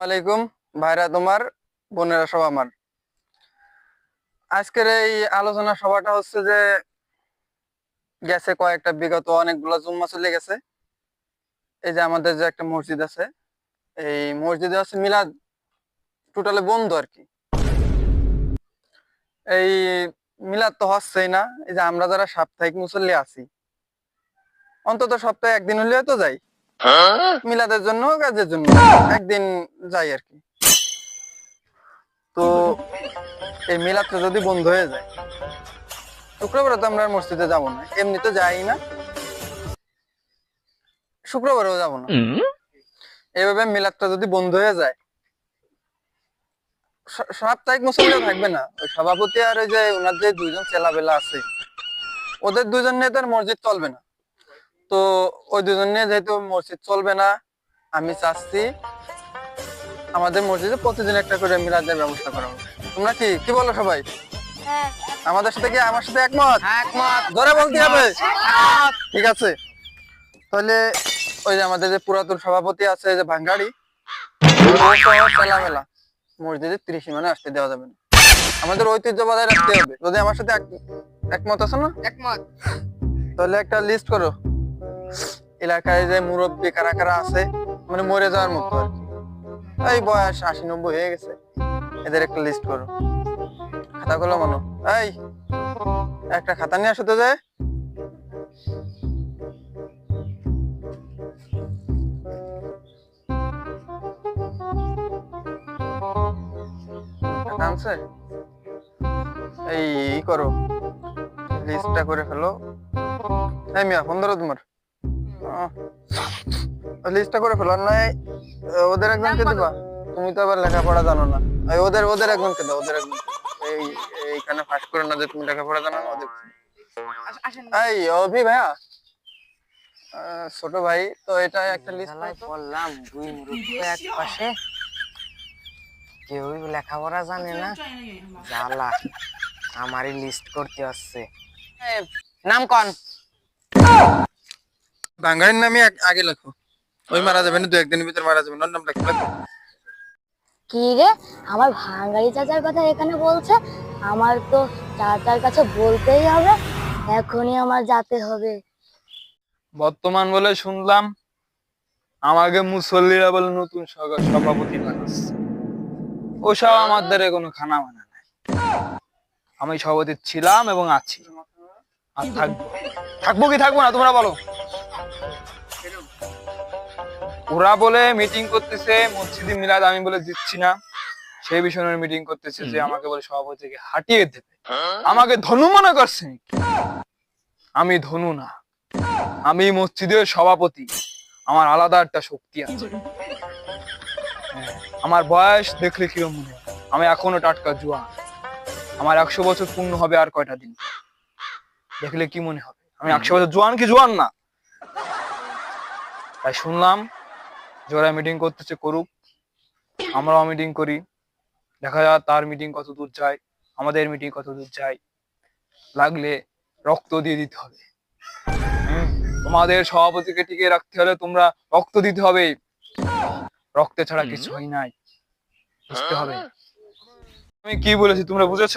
আলাইকুম, ভাইরা তোমার, বোনেরা সব আমার। আজকের এই আলোচনা সভাটা হচ্ছে যে, গেছে কয়েকটা, বিগত অনেকগুলো জুম্মা চলে গেছে। এই যে আমাদের যে একটা মসজিদ আছে, এই মসজিদে হচ্ছে মিলাদ টোটালি বন্ধ আর কি। এই মিলাদ তো হচ্ছেই না, এই যে আমরা যারা সাপ্তাহিক মুসল্লি আছি, অন্তত সপ্তাহে একদিন হলেও তো যাই। মিলাদের জন্য কাজের জন্য। একদিন যাই আর কি। তো এই মিলাদটা যদি বন্ধ হয়ে যায় শুক্রবারে তো আমরা মসজিদে যাব না। এমনি তো যাই না। শুক্রবারেও যাব না। এইভাবে মিলাদটা যদি বন্ধ হয়ে যায় সাপ্তাহিক মুসল্লিও থাকবে না। ওই সভাপতি আর ওই যে ওনার যে দুইজন চেলাবেলা আছে ওদের তো আর মসজিদ চলবে না। তো ওই দুজন নিয়ে যেহেতু মসজিদ চলবে না আমি চাচ্ছি আমাদের মসজিদে প্রতিদিন একটা করে মিলাদের ব্যবস্থা করা হবে তোমরা কি? কি বলো সবাই? হ্যাঁ। আমাদের সাথে কি আমার সাথে একমত? একমত। ধরে বলতে হবে। ঠিক আছে। তাহলে ওই যে আমাদের যে পুরাতন সভাপতি আছে যে ভাঙ্গাড়ি মেলা মসজিদে ত্রিশ মানে আসতে দেওয়া যাবে না। আমাদের ঐতিহ্য বজায় রাখতে হবে। যদি আমার সাথে এক- একমত আছে না? একমত। তাহলে একটা লিস্ট করো। এলাকায় যে মুরব্বী কারা কারা আছে মানে মরে যাওয়ার মতো আর কি। এই বয়স আশি নব্বই হয়ে গেছে। এদের একটা লিস্ট করো। খাতাগুলো মানো এই, একটা খাতা নিয়ে আসো তো যে? এই করো। লিস্টটা করে ফেলো। এই মিয়া ফোন ধরো তোমার। লিস্টটা করে ফেলো আহ, ওদের একজনকে দিবা। তুমি তো আবার লেখাপড়া জানো না। ওদের ওদের একজনকে দাও ওদের একজন। এই এইখানে ফাঁস করে না যে তুমি লেখাপড়া জানো না ওদের। এই অভি ভাইয়া। আহ, ছোট ভাই তো এটা একটা লিস্ট পড়লাম দুই মুরব্বী এক পাশে। কেউই লেখাপড়া জানে না। জ্বালা আমারই লিস্ট করতে আসছে। নাম কন? বাঙালির নামে আগ- আগে লেখো। ওই মারা যাবে না দু একদিনের ভিতর মারা যাবে না নাম লেখো লেখো। কি রে? আমার ভাঙ্গারি চাচার কথা এখানে বলছে? আমার তো চাচার কাছে বলতেই হবে এখনই আমার যেতে হবে। বর্তমান বলে শুনলাম আমাকে মুসল্লিরা বলে নতুন সভা- সভাপতি বানাচ্ছে। ওসব আমাদের কোনো খানা মানা নাই। আমি সভাপতি ছিলাম এবং আছি। আর থাকব। থাকব কি থাকব না তোমরা বলো। ওরা বলে মিটিং করতেছে মসজিদে মিলাদ আমি বলে দিচ্ছি না। সেই বিষয়ে মিটিং করতেছে যে আমাকে বলে সভাপতিকে হাঁটিয়ে দেবে। আমাকে ধনু মনে করছে আমি ধনু না। আমি মসজিদের সভাপতি। আমার আলাদা একটা শক্তি আছে। হ্যাঁ, আমার বয়স দেখলে কিরম মনে হয়? আমি এখনও টাটকা জুয়া আমার একশো বছর পূর্ণ হবে আর কয়টা দিন দেখলে কি মনে হবে? আমি একশো বছর জোয়ান কি জোয়ান না? তাই শুনলাম যে ওরা মিটিং করতেছে করুক। আমরাও মিটিং করি। দেখা যাক তার মিটিং কত দূর যায় আমাদের মিটিং কত দূর যায়। লাগলে রক্ত দিয়ে দিতে হবে। তোমাদের সভাপতিকে টিকে রাখতে হলে তোমরা রক্ত দিতে হবে। রক্ত ছাড়া কিছু হয় নাই। বুঝতে হবে? আমি কি বলেছি তোমরা বুঝেছ?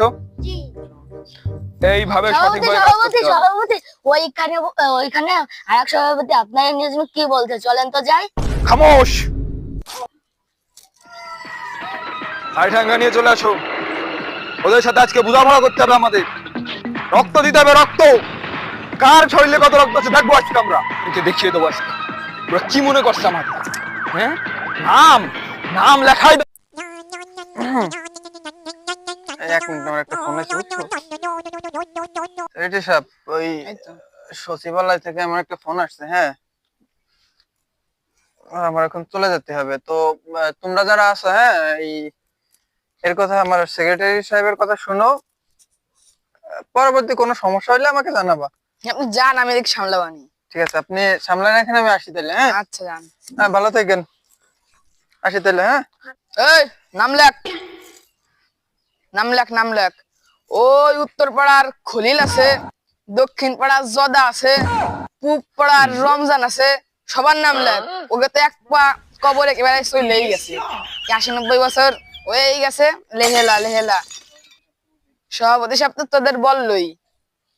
এইভাবে সভাপতি সঠিকভাবে ওইখানে ওইখানে আরেক সভাপতি আপনার নিয়ে কি বলতে চলেন তো যাই। খামোশ। হাড়ি ঠাঙ্গা নিয়ে চলে আসো। ওদের সাথে আজকে বোঝাপড়া করতে হবে আমাদের। রক্ত দিতে হবে রক্ত। কার শরীরে কত রক্ত আছে দেখব আজকে আমরা। ওকে দেখিয়ে দেবো আজকে। ওরা কি মনে করছে আমাদের হ্যাঁ? নাম। নাম লেখাই এক মিনিট আমার একটা ফোন আছে বুঝছ সাহেব ওই সচিবালয় থেকে আমার একটা ফোন আসছে হ্যাঁ? আমার এখন চলে যেতে হবে। তো তোমরা যারা আছো হ্যাঁ এই এর কথা আমার সেক্রেটারি সাহেবের কথা শুনো। পরবর্তী কোনো সমস্যা হলে আমাকে জানাবা। আপনি যান আমি এদিকে সামলাবানি ঠিক আছে আপনি সামলান এখানে আমি আসি তাহলে হ্যাঁ? আচ্ছা যান। হ্যাঁ ভালো থাকেন। আসি তাহলে হ্যাঁ? এই নাম লেখ নাম লেখ নাম লেখ ওই উত্তর পাড়ার খলিল আছে দক্ষিণ পাড়ার জদা আছে পূব পাড়ার রমজান আছে সবার নাম লেখ। ওকে তো এক পা কবর একেবারে চলেই গেছে। আশি নব্বই বছর হয়েই গেছে লেহেলা লেহেলা। সভাপতি সাহেব তো তোদের বললই।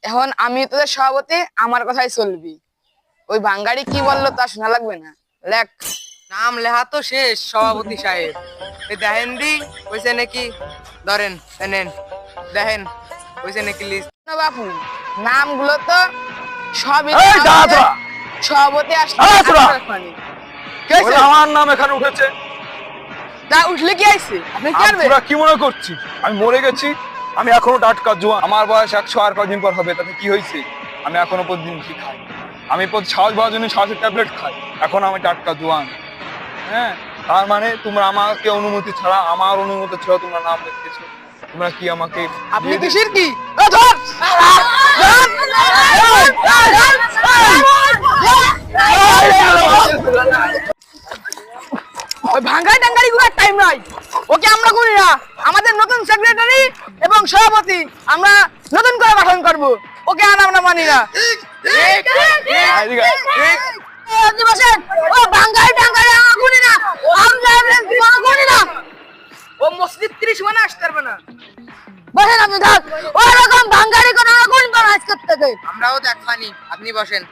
এখন আমি তোদের সভাপতি আমার কথাই চলবি। ওই ভাঙ্গারি কি বলল তা শোনা লাগবে না। লেখ। নাম লেখা তো শেষ সভাপতি সাহেব। এই দেখেন দি কইছে নাকি ধরেন নেন দেখেন কইছে নাকি লিস্ট। বাপু নামগুলো তো সবই সভাপতি আসলে? আমার নাম এখানে উঠেছে তা উঠলে কি আইছে আপনি কি করবে তোরা কি মনে করছিস আমি মরে গেছি আমি এখনও টাটকা জোয়ান আমার বয়স একশো আর কদিন পর হবে তাতে কি হয়েছে আমি এখনও প্রতিদিন কি খাই আমি প্রতি পাওয়ার জন্য সাহসের ট্যাবলেট খাই এখন আমি টাটকা জোয়ান হ্যাঁ তার মানে তোমরা আমাকে অনুমতি ছাড়া আমার অনুমতি ছাড়া তোমরা নাম লিখতেছো তোমরা কি আমাকে আপনি কিসের কি ধর! ওই ভাঙ্গাই টাঙ্গারি গুলার টাইম নাই। ওকে আমরা করি না। আমাদের নতুন সেক্রেটারি এবং সভাপতি আমরা নতুন করে গঠন করব। ওকে আর আমরা মানি না। আপনি বসেন। ও বাঙ্গাই টাঙ্গাই আমার না। আমরা কোনো না। ও মসজিদ ত্রিশ মানে আসতে পারবে না। বসেন আপনি থাক ওরকম বাঙ্গারি কোনো পান আজকের থেকে। আমরাও দেখবানি আপনি বসেন।